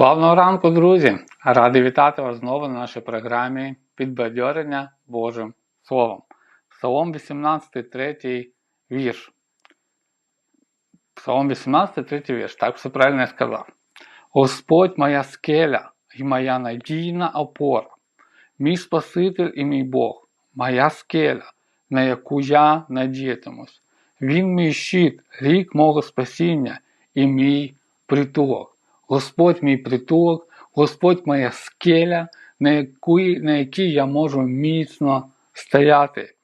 Славного ранку, друзі! Радий вітати вас знову на нашій програмі Підбадьорення Божим Словом. Псалом 18, 3 вірш. Псалом 18, 3 вірш. Так все правильно я сказав. Господь моя скеля і моя надійна опора, мій Спаситель і мій Бог, моя скеля, на яку я надіятимусь. Він мій щит, рік мого спасіння і мій притулок. Господь мій притулок, Господь моя скеля, на якій, на якій я можу міцно стояти.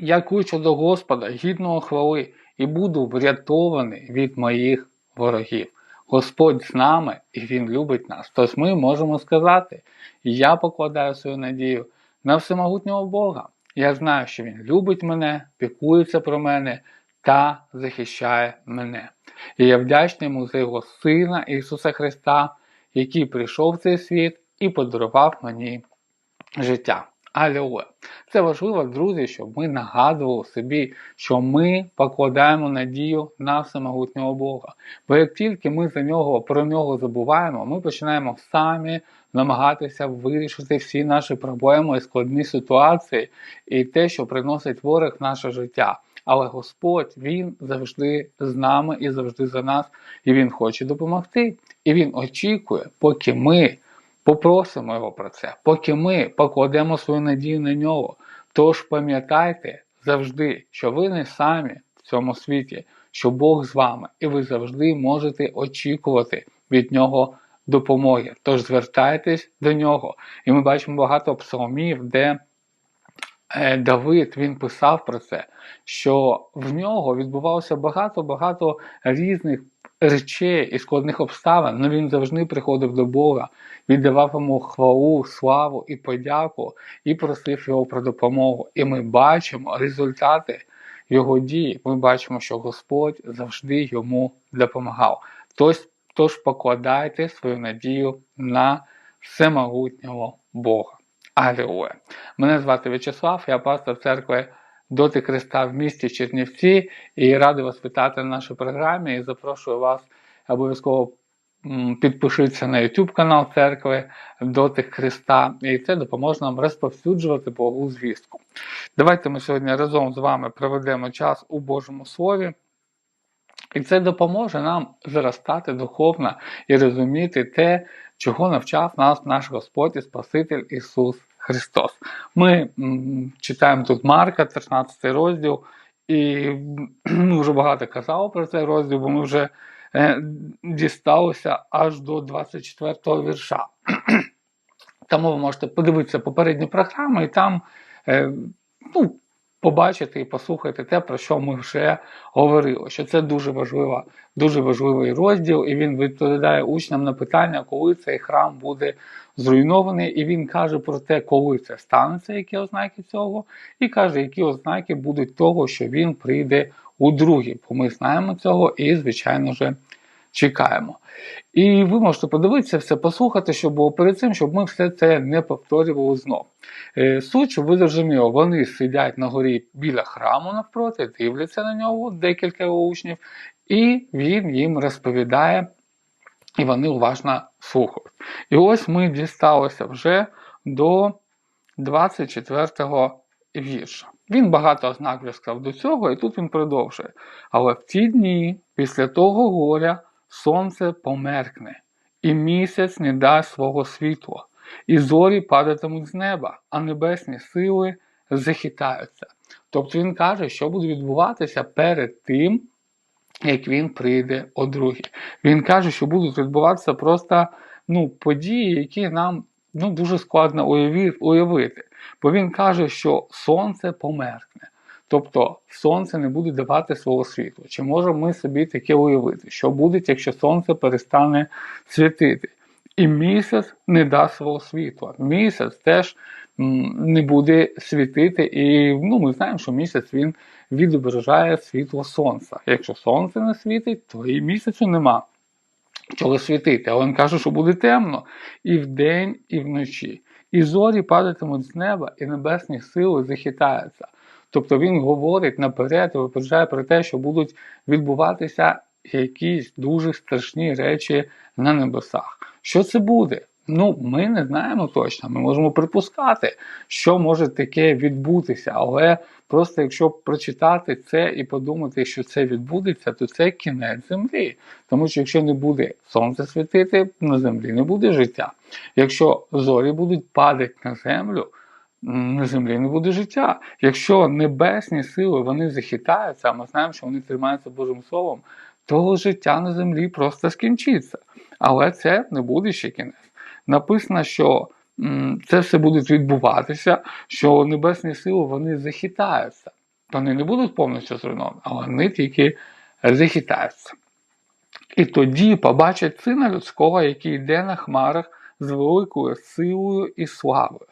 Я кличу до Господа гідного хвали і буду врятований від моїх ворогів. Господь з нами і Він любить нас. Тож ми можемо сказати: я покладаю свою надію на всемогутнього Бога. Я знаю, що Він любить мене, піклується про мене та захищає мене. І я вдячний йому за його Сина Ісуса Христа, який прийшов в цей світ і подарував мені життя. Алілуя! Це важливо, друзі, щоб ми нагадували собі, що ми покладаємо надію на всемогутнього Бога. Бо як тільки ми за нього про нього забуваємо, ми починаємо самі намагатися вирішити всі наші проблеми і складні ситуації і те, що приносить ворог в наше життя. Але Господь Він завжди з нами і завжди за нас, і Він хоче допомогти. І Він очікує, поки ми попросимо Його про це, поки ми покладемо свою надію на нього. Тож пам'ятайте завжди, що ви не самі в цьому світі, що Бог з вами, і ви завжди можете очікувати від нього допомоги. Тож звертайтесь до нього. І ми бачимо багато псалмів, де Давид він писав про це, що в нього відбувалося багато-багато різних речей і складних обставин, але він завжди приходив до Бога, віддавав йому хвалу, славу і подяку, і просив його про допомогу. І ми бачимо результати його дії. Ми бачимо, що Господь завжди йому допомагав. Тож, тож покладайте свою надію на всемогутнього Бога. Алілуя! Мене звати В'ячеслав, я пастор церкви Доти Христа в місті Чернівці і радий вас вітати на нашій програмі і запрошую вас обов'язково підпишіться на YouTube канал церкви Доти Христа, і це допоможе нам розповсюджувати Богу звістку. Давайте ми сьогодні разом з вами проведемо час у Божому Слові. І це допоможе нам зростати духовно і розуміти те, чого навчав нас наш Господь і Спаситель Ісус Христос. Ми читаємо тут Марка, 13 розділ, і ми вже багато казали про цей розділ, бо ми вже е, дісталися аж до 24 го вірша. Тому ви можете подивитися попередню програму, і там е, ну, побачити і послухати те, про що ми вже говорили. Що це дуже важлива, дуже важливий розділ, і він відповідає учням на питання, коли цей храм буде зруйнований, і він каже про те, коли це станеться, які ознаки цього, і каже, які ознаки будуть того, що він прийде у другий. Бо ми знаємо цього і, звичайно ж, чекаємо. І ви можете подивитися все, послухати, що було перед цим, щоб ми все це не повторювали знов. Е, суть, ви зрозуміли, вони сидять на горі біля храму навпроти, дивляться на нього декілька учнів, і він їм розповідає, і вони уважно слухають. І ось ми дісталися вже до 24-го вірша. Він багато ознак вже сказав до цього, і тут він продовжує. Але в ті дні, після того горя, сонце померкне, і місяць не дасть свого світла, і зорі падатимуть з неба, а небесні сили захитаються. Тобто він каже, що буде відбуватися перед тим, як він прийде о другій. Він каже, що будуть відбуватися просто ну, події, які нам ну, дуже складно уявити. Бо він каже, що сонце померкне. Тобто сонце не буде давати свого світла. Чи можемо ми собі таке уявити, що буде, якщо сонце перестане світити? І місяць не дасть свого світла. Місяць теж не буде світити, і ну, ми знаємо, що місяць він відображає світло сонця. Якщо сонце не світить, то і місяцю нема чого світити. Але він каже, що буде темно і вдень, і вночі. І зорі падатимуть з неба, і небесні сили захитаються. Тобто він говорить наперед випереджає про те, що будуть відбуватися якісь дуже страшні речі на небесах. Що це буде? Ну, ми не знаємо точно. Ми можемо припускати, що може таке відбутися. Але просто якщо прочитати це і подумати, що це відбудеться, то це кінець землі. Тому що якщо не буде сонце світити, на землі не буде життя. Якщо зорі будуть падати на землю, на землі не буде життя. Якщо небесні сили вони захитаються, а ми знаємо, що вони тримаються Божим Словом, то життя на землі просто скінчиться. Але це не буде ще кінець. Написано, що це все буде відбуватися, що небесні сили вони захитаються. Вони не будуть повністю зруйновані, але вони тільки захитаються. І тоді побачать сина людського, який йде на хмарах з великою силою і славою.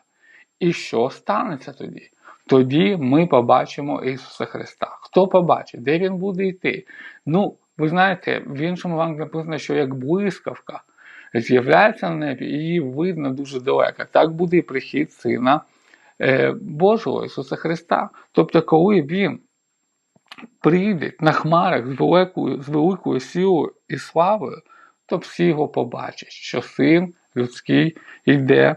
І що станеться тоді? Тоді ми побачимо Ісуса Христа. Хто побачить, де Він буде йти? Ну, ви знаєте, в іншому вам написано, що як блискавка з'являється на небі, її видно дуже далеко. Так буде і прихід Сина е, Божого Ісуса Христа. Тобто, коли Він прийде на хмарах з великою, з великою силою і славою, то всі його побачать, що син людський йде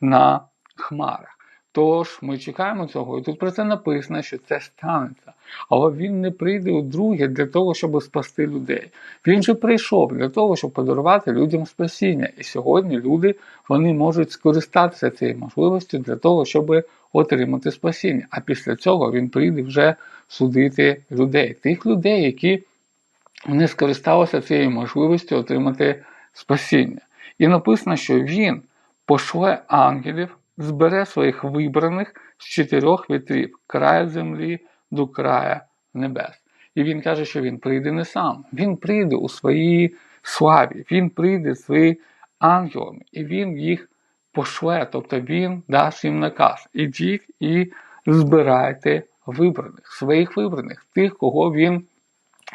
на хмарах. Тож ми чекаємо цього, і тут про це написано, що це станеться. Але він не прийде удруге для того, щоб спасти людей. Він же прийшов для того, щоб подарувати людям спасіння. І сьогодні люди вони можуть скористатися цією можливістю для того, щоб отримати спасіння. А після цього він прийде вже судити людей, тих людей, які не скористалися цією можливістю отримати спасіння. І написано, що він пошле ангелів збере своїх вибраних з чотирьох вітрів краю землі до края небес. І він каже, що він прийде не сам, він прийде у своїй славі, він прийде з ангелами, і він їх пошле, тобто він дасть їм наказ. Ідіть і збирайте вибраних, своїх вибраних, тих, кого він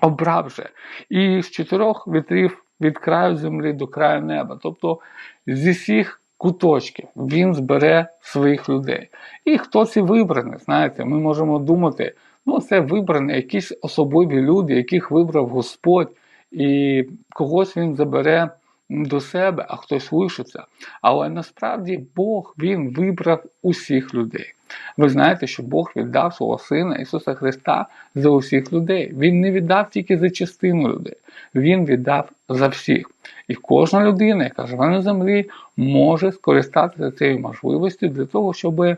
обрав вже. І з чотирьох вітрів від краю землі до краю неба. Тобто зі всіх куточків він збере своїх людей. І хто ці вибрані, знаєте, ми можемо думати, ну це вибрані якісь особливі люди, яких вибрав Господь, і когось він забере до себе, а хтось лишиться. Але насправді Бог Він вибрав усіх людей. Ви знаєте, що Бог віддав свого Сина Ісуса Христа за усіх людей. Він не віддав тільки за частину людей, Він віддав за всіх. І кожна людина, яка живе на землі, може скористатися цією можливістю для того, щоб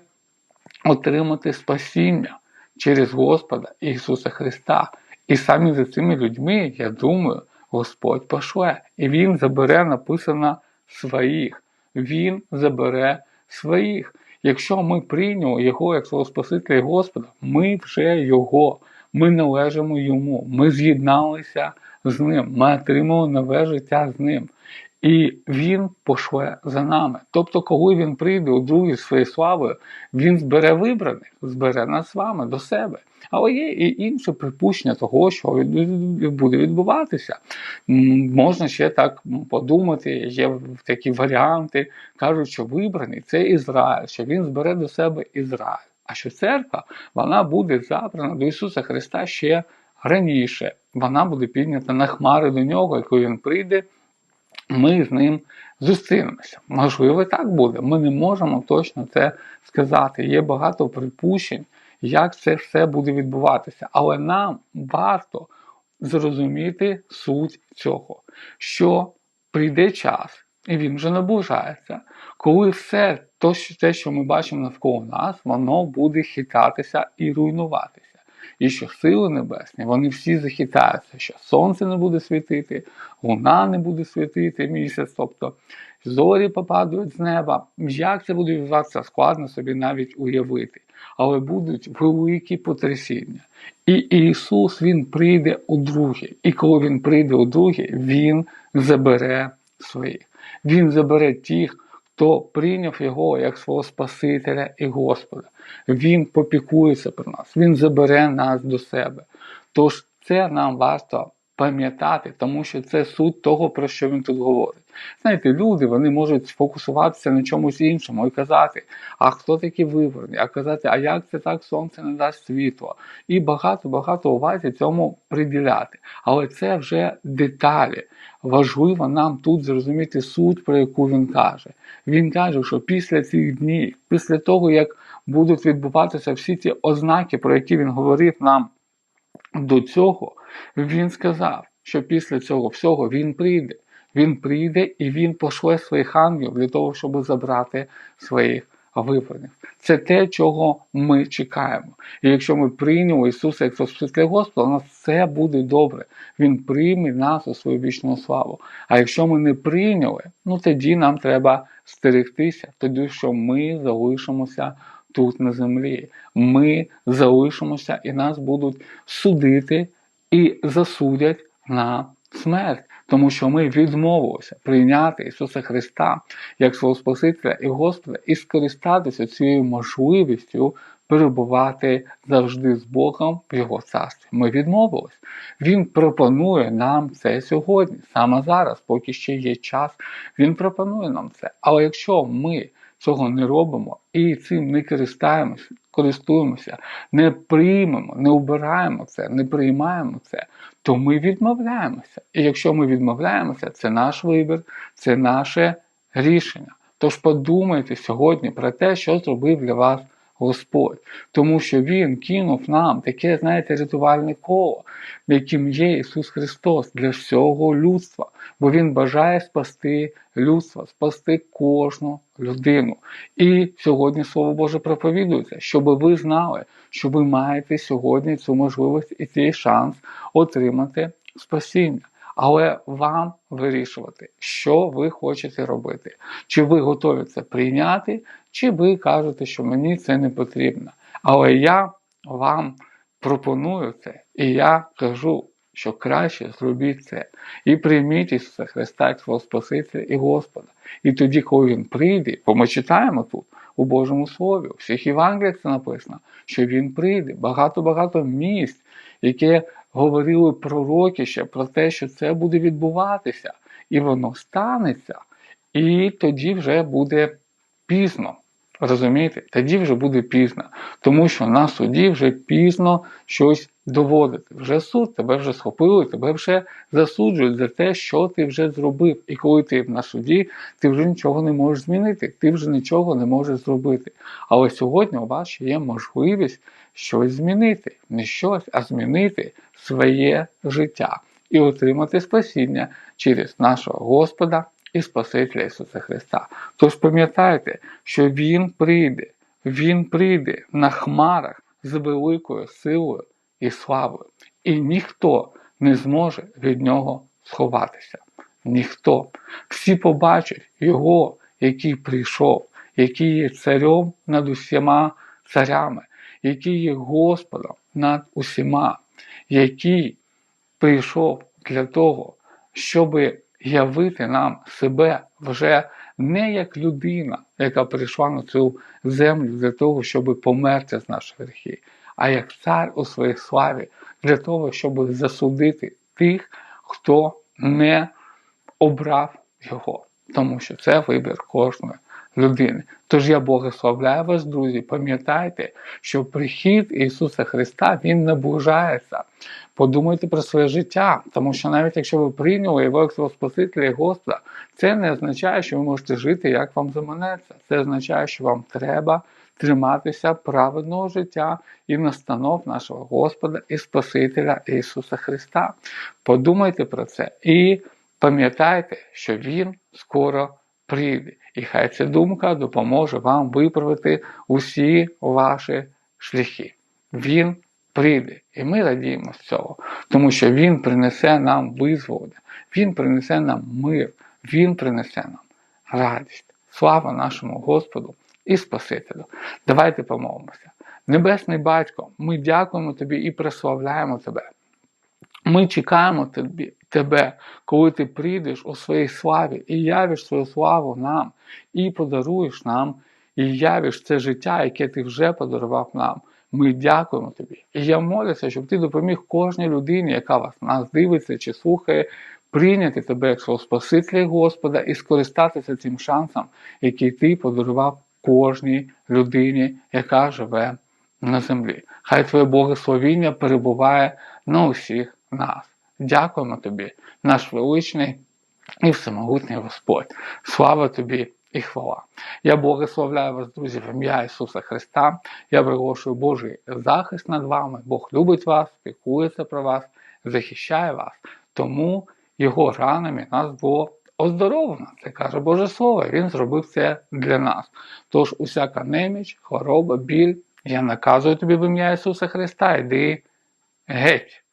отримати спасіння через Господа Ісуса Христа. І самі за цими людьми, я думаю, Господь пошле. І Він забере, написано, своїх. Він забере своїх. Якщо ми прийняли Його як свого Спасителя і Господа, ми вже Його, ми належимо Йому, ми з'єдналися з Ним, ми отримали нове життя з Ним. І Він пошле за нами. Тобто, коли він прийде у другій своєю славою, він збере вибраних, збере нас з вами до себе. Але є і інше припущення того, що буде відбуватися. Можна ще так подумати, є такі варіанти, кажуть, що вибраний це Ізраїль, що він збере до себе Ізраїль. А що церква вона буде забрана до Ісуса Христа ще раніше. Вона буде піднята на хмари до нього, і коли він прийде ми з ним зустрінемося. Можливо, так буде. Ми не можемо точно це сказати. Є багато припущень, як це все буде відбуватися. Але нам варто зрозуміти суть цього, що прийде час, і він вже наближається, коли все те, що ми бачимо навколо нас, воно буде хитатися і руйнуватися і що сили небесні, вони всі захитаються, що сонце не буде світити, луна не буде світити місяць, тобто зорі попадуть з неба. Як це буде відбуватися, складно собі навіть уявити. Але будуть великі потрясіння. І Ісус Він прийде у друге. І коли Він прийде у друге, Він забере своїх. Він забере тих, хто прийняв його як свого Спасителя і Господа. Він попікується про нас, Він забере нас до себе. Тож це нам варто пам'ятати, тому що це суть того, про що він тут говорить. Знаєте, люди вони можуть сфокусуватися на чомусь іншому і казати, а хто такі виборні, а казати, а як це так сонце не дасть світло? І багато-багато уваги цьому приділяти. Але це вже деталі. Важливо нам тут зрозуміти суть, про яку він каже. Він каже, що після цих днів, після того, як будуть відбуватися всі ці ознаки, про які він говорив нам до цього, він сказав, що після цього всього він прийде. Він прийде і він пошле своїх ангелів для того, щоб забрати своїх вибраних. Це те, чого ми чекаємо. І якщо ми прийняли Ісуса як Спасителя Господа, у нас все буде добре. Він прийме нас у свою вічну славу. А якщо ми не прийняли, ну тоді нам треба стерегтися, тоді що ми залишимося тут на землі. Ми залишимося і нас будуть судити і засудять на смерть. Тому що ми відмовилися прийняти Ісуса Христа як свого Спасителя і Господа і скористатися цією можливістю перебувати завжди з Богом в Його царстві. Ми відмовились. Він пропонує нам це сьогодні, саме зараз, поки ще є час. Він пропонує нам це. Але якщо ми цього не робимо і цим не користаємося, користуємося, не приймемо, не обираємо це, не приймаємо це, то ми відмовляємося. І якщо ми відмовляємося, це наш вибір, це наше рішення. Тож подумайте сьогодні про те, що зробив для вас Господь, тому що Він кинув нам таке, знаєте, рятувальне коло, яким є Ісус Христос для всього людства, бо Він бажає спасти людство, спасти кожну людину. І сьогодні Слово Боже проповідується, щоб ви знали, що ви маєте сьогодні цю можливість і цей шанс отримати спасіння. Але вам вирішувати, що ви хочете робити. Чи ви готові це прийняти, чи ви кажете, що мені це не потрібно. Але я вам пропоную це, і я кажу, що краще зробіть це. І прийміть Ісуса Христа свого Спасителя і Господа. І тоді, коли Він прийде, бо ми читаємо тут у Божому Слові, у всіх Євангеліях це написано, що Він прийде. Багато-багато місць, яке говорили пророки ще про те, що це буде відбуватися, і воно станеться, і тоді вже буде пізно. Розумієте? Тоді вже буде пізно. Тому що на суді вже пізно щось доводити. Вже суд тебе вже схопили, тебе вже засуджують за те, що ти вже зробив. І коли ти на суді, ти вже нічого не можеш змінити, ти вже нічого не можеш зробити. Але сьогодні у вас ще є можливість щось змінити. Не щось, а змінити своє життя і отримати спасіння через нашого Господа і Спасителя Ісуса Христа. Тож пам'ятайте, що Він прийде, Він прийде на хмарах з великою силою і славою. І ніхто не зможе від нього сховатися. Ніхто. Всі побачать Його, який прийшов, який є царем над усіма царями, який є Господом над усіма, який прийшов для того, щоби явити нам себе вже не як людина, яка прийшла на цю землю для того, щоб померти з наших гріхів, а як цар у своїй славі для того, щоб засудити тих, хто не обрав його, тому що це вибір кожної людини. Тож я благословляю вас, друзі. Пам'ятайте, що прихід Ісуса Христа Він наближається. Подумайте про своє життя, тому що навіть якщо ви прийняли його як свого Спасителя і Господа, це не означає, що ви можете жити, як вам заманеться. Це означає, що вам треба триматися праведного життя і настанов нашого Господа і Спасителя Ісуса Христа. Подумайте про це і пам'ятайте, що Він скоро прийде. І хай ця думка допоможе вам виправити усі ваші шляхи. Він прийде, і ми радіємо з цього, тому що Він принесе нам визволення, Він принесе нам мир, Він принесе нам радість. Слава нашому Господу і Спасителю. Давайте помолимося. Небесний Батько, ми дякуємо Тобі і прославляємо Тебе. Ми чекаємо тобі, тебе, коли ти прийдеш у своїй славі і явиш свою славу нам, і подаруєш нам, і явиш це життя, яке ти вже подарував нам. Ми дякуємо тобі. І я молюся, щоб ти допоміг кожній людині, яка вас нас дивиться чи слухає, прийняти тебе як свого Спасителя Господа і скористатися цим шансом, який ти подарував кожній людині, яка живе на землі. Хай Твоє благословіння перебуває на усіх нас. Дякуємо тобі, наш величний і всемогутній Господь. Слава тобі і хвала. Я благословляю вас, друзі, в ім'я Ісуса Христа. Я приголошую Божий захист над вами. Бог любить вас, піклується про вас, захищає вас. Тому його ранами нас було оздоровлено. Це каже Боже Слово. Він зробив це для нас. Тож усяка неміч, хвороба, біль. Я наказую тобі в ім'я Ісуса Христа, йди геть.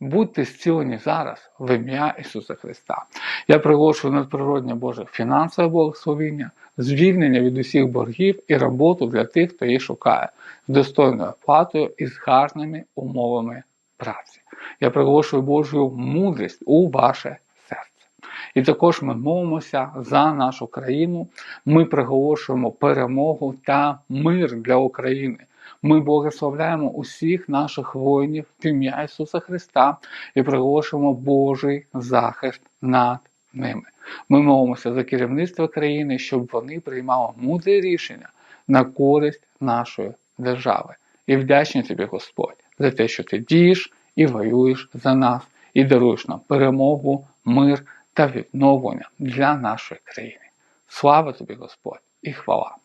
Будьте зцілені зараз в ім'я Ісуса Христа. Я приголошую надприродне Боже фінансове благословіння, звільнення від усіх боргів і роботу для тих, хто її шукає, з достойною оплатою і з гарними умовами праці. Я приголошую Божу мудрість у ваше серце. І також ми молимося за нашу країну. Ми приголошуємо перемогу та мир для України. Ми благословляємо усіх наших воїнів в ім'я Ісуса Христа і приголошуємо Божий захист над ними. Ми молимося за керівництво країни, щоб вони приймали мудрі рішення на користь нашої держави. І вдячні тобі, Господь, за те, що ти дієш і воюєш за нас, і даруєш нам перемогу, мир та відновлення для нашої країни. Слава тобі, Господь, і хвала!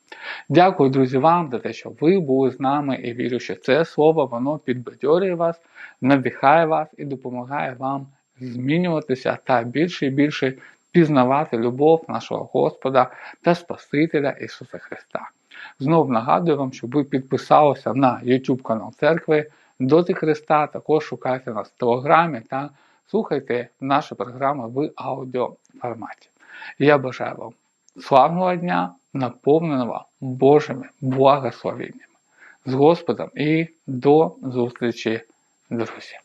Дякую, друзі, вам за те, що ви були з нами і вірю, що це слово воно підбадьорює вас, надихає вас і допомагає вам змінюватися та більше і більше пізнавати любов нашого Господа та Спасителя Ісуса Христа. Знов нагадую вам, щоб ви підписалися на YouTube канал церкви Доти Христа, також шукайте нас в Телеграмі та слухайте наші програми в аудіоформаті. Я бажаю вам славного дня, наповненого Божими благословеннями з Господом і до зустрічі, друзі!